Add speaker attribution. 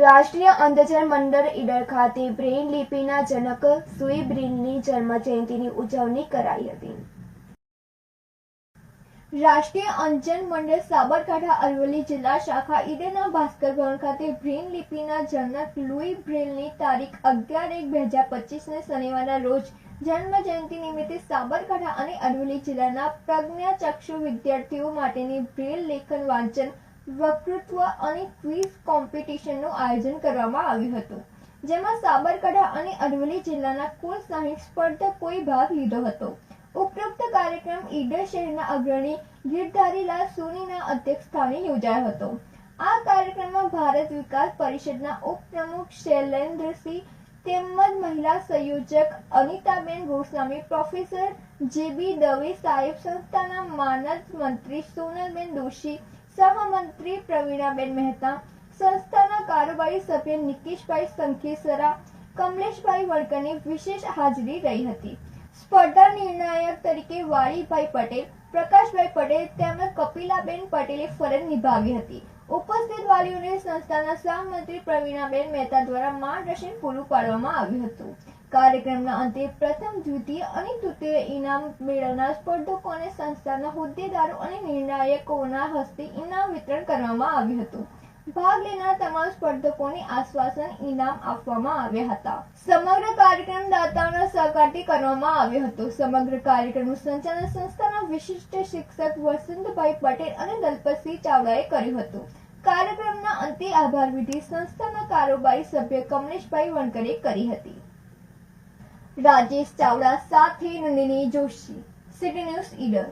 Speaker 1: રાષ્ટ્રીય અંધજન મંડળ ઈડર ખાતે બ્રેઇન લિપિના જનક સુઈ બ્રેઇલની જન્મજયંતિની ઉજવણી કરાઈ હતી. રાષ્ટ્રીય અંધજન મંડળ સાબરકાંઠા અરવલ્લી જિલ્લા શાખા ઈડરના ભાસ્કર ભવન ખાતે બ્રેઇન લિપિના જનક લુઈ બ્રેઇલની તારીખ અગિયાર એક બે હજાર પચીસને શનિવારના રોજ જન્મ જયંતિ નિમિત્તે સાબરકાંઠા અને અરવલ્લી જિલ્લાના પ્રજ્ઞાચક્ષુ વિદ્યાર્થીઓ માટેની બ્રેલ લેખન વાંચન વક્તૃત્વ અને ક્વિઝ કોમ્પિટિશનનું આયોજન કરવામાં આવ્યું હતું, જેમાં સાબરકાંઠા અને અરવલ્લી જિલ્લાના કુલ સાહીઠ સ્પર્ધકોએ ભાગ લીધો હતો. ઉપરોક્ત કાર્યક્રમ ઈડર શહેરના અગ્રણી ગીરધારીલાલ સોનીના અધ્યક્ષ સ્થાને યોજાયો હતો. આ કાર્યક્રમમાં ભારત વિકાસ પરિષદના ઉપપ્રમુખ શૈલેન્દ્રસિંહ તેમજ મહિલા સંયોજક Anitaben Goswami professor J B Dave સાહેબ સંસ્થાના માનદ મંત્રી સોનલબેન દોશી સહમંત્રી પ્રવીણાબેન મહેતા, સંસ્થાના કારોબારી સભ્ય નિકેશભાઈ સંખેસરા, કમલેશભાઈ વળકરની વિશેષ હાજરી રહી હતી. સ્પર્ધા નિર્ણાયક તરીકે વાળીભાઈ પટેલ, પ્રકાશભાઈ પટેલ તેમજ કપિલાબેન પટેલે ફરજ નિભાવી હતી. ઉપસ્થિત વાલીઓને સંસ્થાના સહમંત્રી પ્રવીણાબેન મહેતા દ્વારા માર્ગદર્શન પૂરું પાડવામાં આવ્યું હતું. કાર્યક્રમના અંતે પ્રથમ, દ્વિતીય અને તૃતીય ઇનામ મેળવનાર સ્પર્ધકોને સંસ્થાના હોદ્દેદારો અને નિર્ણાયકોના હસ્તે ઇનામ વિતરણ કરવામાં આવ્યું હતું. ભાગ લેનાર તમામ સ્પર્ધકોને આશ્વાસન ઇનામ આપવામાં આવ્યા હતા. સમગ્ર કાર્યક્રમ દાતાઓના સહકારથી કરવામાં આવ્યો હતો. સમગ્ર કાર્યક્રમનું સંચાલન સંસ્થાના વિશિષ્ટ શિક્ષક વસંતભાઈ પટેલ અને દલપતસિંહ ચાવડાએ કર્યું હતું. કાર્યક્રમના અંતે આભાર વિધિ સંસ્થાના કારોબારી સભ્ય કમલેશભાઈ વણકરે કરી હતી. રાજેશ ચાવડા સાથે નંદિની જોશી સિટી ન્યૂઝ ઈડર